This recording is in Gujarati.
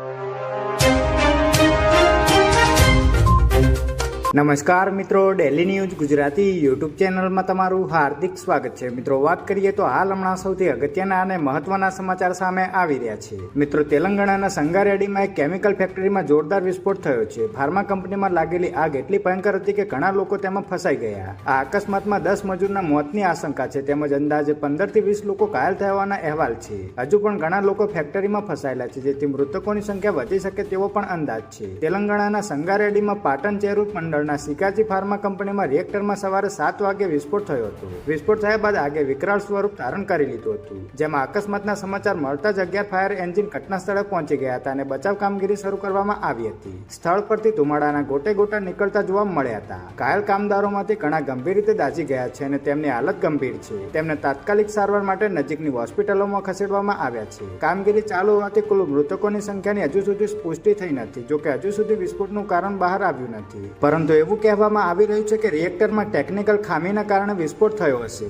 you. નમસ્કાર મિત્રો ડેલી ન્યૂઝ ગુજરાતી યુટ્યુબ ચેનલમાં તમારું હાર્દિક સ્વાગત છે. મિત્રો, વાત કરીએ તો હાલ હમણાં સૌથી અગત્યના અને મહત્વના સમાચાર સામે આવી રહ્યા છે. મિત્રો, તેલંગાણાના સંગારેડીમાં એક કેમિકલ ફેક્ટરીમાં જોરદાર વિસ્ફોટ થયો છે. ફાર્મા કંપનીમાં લાગેલી આગ એટલી ભયંકર હતી કે ઘણા લોકો તેમાં ફસાઈ ગયા. આ અકસ્માતમાં દસ મજૂરના મોતની આશંકા છે. તેમજ અંદાજે પંદરથી વીસ લોકો ઘાયલ થયાના અહેવાલ છે. હજુ પણ ઘણા લોકો ફેક્ટરીમાં ફસાયેલા છે, જેથી મૃતકોની સંખ્યા વધી શકે તેવો પણ અંદાજ છે. તેલંગાણાના સંગારેડીમાં પાટણ ચેરૂપ મંડળના સિકાજી ફાર્મા કંપનીમાં રિએક્ટરમાં સવારે સાત વાગે વિસ્ફોટ થયો હતો. વિસ્ફોટ થયા બાદ આગે વિકરાળ સ્વરૂપ ધારણ કરી લીધું હતું. જેમાં અકસ્માતના સમાચાર મળતા જ અગિયાર ફાયર એન્જિન ઘટના સ્થળે પહોંચી ગયા હતા અને બચાવ કામગીરી શરૂ કરવામાં આવી હતી. સ્થળ પરથી ધુમાડાના ગોટે ગોટા નીકળતા જોવા મળ્યા હતા. ઘાયલ કામદારોમાંથી ઘણા ગંભીર રીતે દાઝી ગયા છે અને તેમની હાલત ગંભીર છે. તેમને તાત્કાલિક સારવાર માટે નજીકની હોસ્પિટલોમાં ખસેડવામાં આવ્યા છે. કામગીરી ચાલુ હોવાથી કુલ મૃતકોની સંખ્યાની હજુ સુધી પુષ્ટિ થઈ નથી, જોકે હજુ સુધી વિસ્ફોટનું કારણ બહાર આવ્યું નથી. પરંતુ એવું કહેવામાં આવી રહ્યું છે કે રિએક્ટરમાં ટેકનિકલ ખામીના કારણે વિસ્ફોટ થયો હશે.